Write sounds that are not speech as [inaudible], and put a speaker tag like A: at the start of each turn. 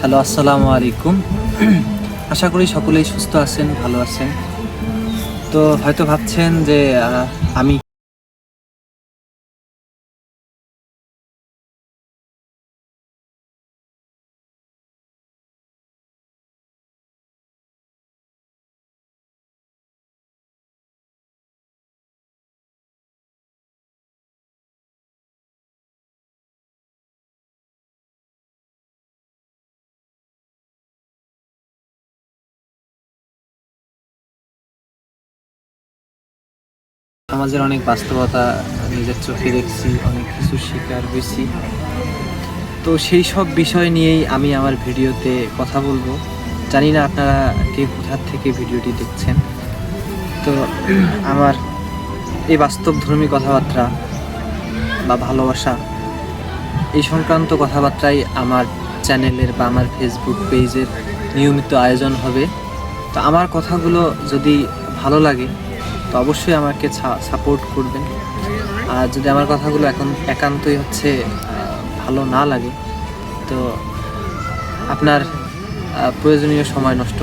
A: Hello, আসসালামু আলাইকুম। [clears throat] আশা করি সকলেই সুস্থ আছেন, ভালো আছেন। তো হয়তো ভাবছেন যে আমি সমাজের অনেক বাস্তবতা, নিজের চোখে দেখছি, অনেক কিছু শিকার হয়েছি। তো সেই সব বিষয় নিয়েই আমি আমার ভিডিওতে কথা বলব। জানি না আপনারা কে কোথার থেকে ভিডিওটি দেখছেন। তো আমার এই বাস্তবধর্মী কথাবার্তা বা ভালোবাসা, এই সংক্রান্ত কথাবার্তাই আমার চ্যানেলের বা আমার ফেসবুক পেজের নিয়মিত আয়োজন হবে। তো আমার কথাগুলো যদি ভালো লাগে তো অবশ্যই আমাকে সাপোর্ট করবেন। আর যদি আমার কথাগুলো এখন একান্তই হচ্ছে ভালো না লাগে, তো আপনার প্রয়োজনীয় সময় নষ্ট